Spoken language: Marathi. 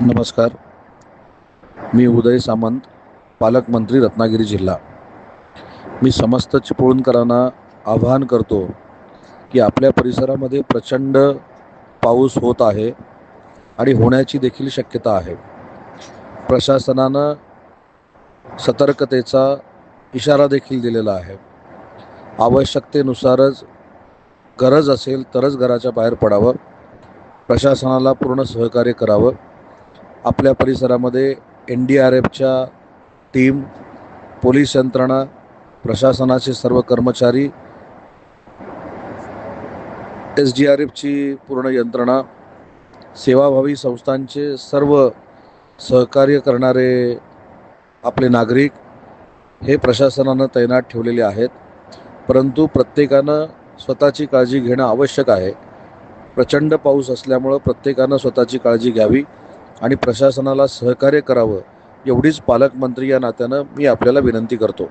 नमस्कार. मी उदय सामंत पालकमंत्री रत्नागिरी जिल्हा. मी समस्त चिपळूणकरांना आवाहन करतो की आपल्या परिसरामध्ये प्रचंड पाऊस होत आहे आणि होण्याची देखील शक्यता आहे. प्रशासनानं सतर्कतेचा इशारा देखील दिलेला आहे. आवश्यकतेनुसारच गरज असेल तरच घराच्या बाहेर पडावं. प्रशासनाला पूर्ण सहकार्य करावं. आपल्या परिसरामध्ये एन डी आर एफच्या टीम पोलीस यंत्रणा प्रशासनाचे सर्व कर्मचारी एस डी आर एफची पूर्ण यंत्रणा सेवाभावी संस्थांचे सर्व सहकार्य करणारे आपले नागरिक हे प्रशासनानं तैनात ठेवलेले आहेत. परंतु प्रत्येकानं स्वतःची काळजी घेणं आवश्यक आहे. प्रचंड पाऊस असल्यामुळं प्रत्येकानं स्वतःची काळजी घ्यावी. आणि प्रशासनाला सहकार्य करावं एवढीच पालकमंत्री या नात्यानं मी आपल्याला विनंती करतो.